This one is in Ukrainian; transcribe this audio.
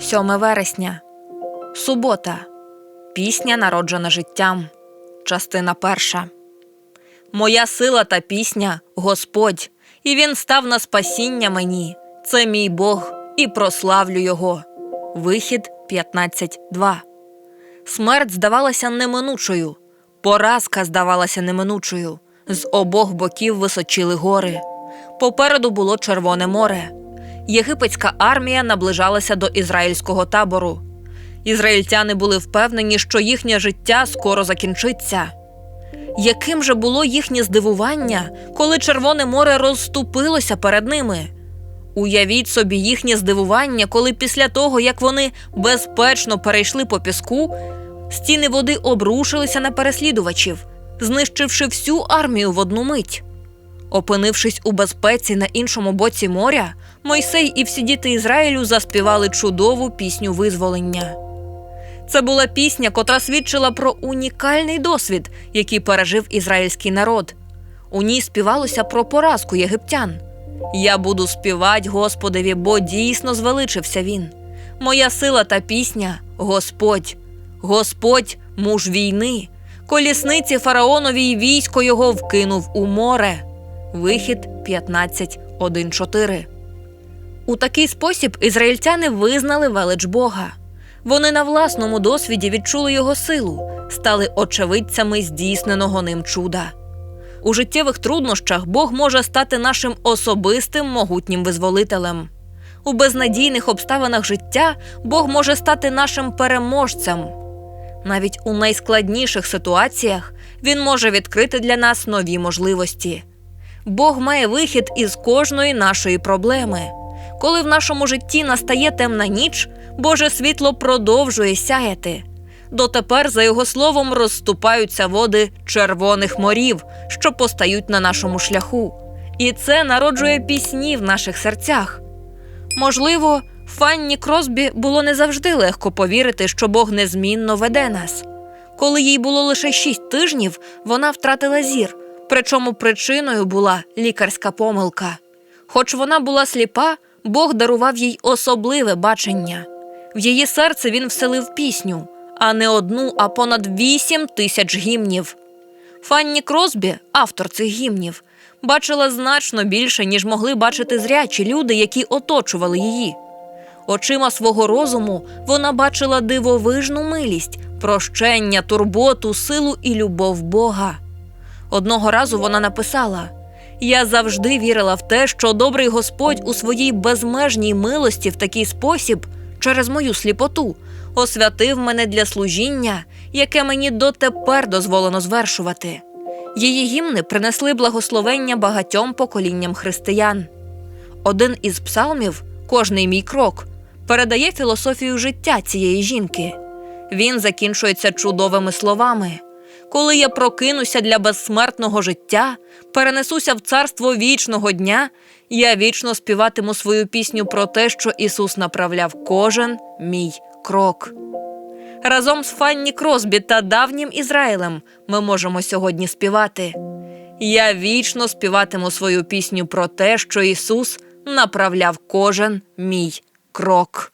7 вересня. Субота. Пісня народжена життям. Частина перша. Моя сила та пісня Господь, і Він став на спасіння мені. Це мій Бог, і прославлю Його. Вихід 15.2. Смерть здавалася неминучою, поразка здавалася неминучою. З обох боків височили гори. Попереду було Червоне море. Єгипетська армія наближалася до ізраїльського табору. Ізраїльтяни були впевнені, що їхнє життя скоро закінчиться. Яким же було їхнє здивування, коли Червоне море розступилося перед ними? Уявіть собі їхнє здивування, коли після того, як вони безпечно перейшли по піску, стіни води обрушилися на переслідувачів, знищивши всю армію в одну мить. Опинившись у безпеці на іншому боці моря, Мойсей і всі діти Ізраїлю заспівали чудову пісню визволення. Це була пісня, котра свідчила про унікальний досвід, який пережив ізраїльський народ. У ній співалося про поразку єгиптян. Я буду співать Господеві, бо дійсно звеличився він. Моя сила та пісня Господь, Господь, муж війни, колісниці фараонові й військо його вкинув у море. Вихід 15.1.4 У такий спосіб ізраїльтяни визнали велич Бога. Вони на власному досвіді відчули його силу, стали очевидцями здійсненого ним чуда. У життєвих труднощах Бог може стати нашим особистим могутнім визволителем. У безнадійних обставинах життя Бог може стати нашим переможцем. Навіть у найскладніших ситуаціях Він може відкрити для нас нові можливості. Бог має вихід із кожної нашої проблеми. Коли в нашому житті настає темна ніч, Боже світло продовжує сяяти. Дотепер, за його словом, розступаються води червоних морів, що постають на нашому шляху. І це народжує пісні в наших серцях. Можливо, Фанні Кросбі було не завжди легко повірити, що Бог незмінно веде нас. Коли їй було лише шість тижнів, вона втратила зір, причому причиною була лікарська помилка. Хоч вона була сліпа, Бог дарував їй особливе бачення. В її серце він вселив пісню, а не одну, а понад вісім тисяч гімнів. Фанні Кросбі, автор цих гімнів, бачила значно більше, ніж могли бачити зрячі люди, які оточували її. Очима свого розуму вона бачила дивовижну милість, прощення, турботу, силу і любов Бога. Одного разу вона написала: Я завжди вірила в те, що добрий Господь у своїй безмежній милості в такий спосіб, через мою сліпоту, освятив мене для служіння, яке мені дотепер дозволено звершувати. Її гімни принесли благословення багатьом поколінням християн. Один із псалмів, кожний мій крок, передає філософію життя цієї жінки. Він закінчується чудовими словами. Коли я прокинуся для безсмертного життя, перенесуся в царство вічного дня, я вічно співатиму свою пісню про те, що Ісус направляв кожен мій крок. Разом з Фанні Кросбі та давнім Ізраїлем ми можемо сьогодні співати. Я вічно співатиму свою пісню про те, що Ісус направляв кожен мій крок.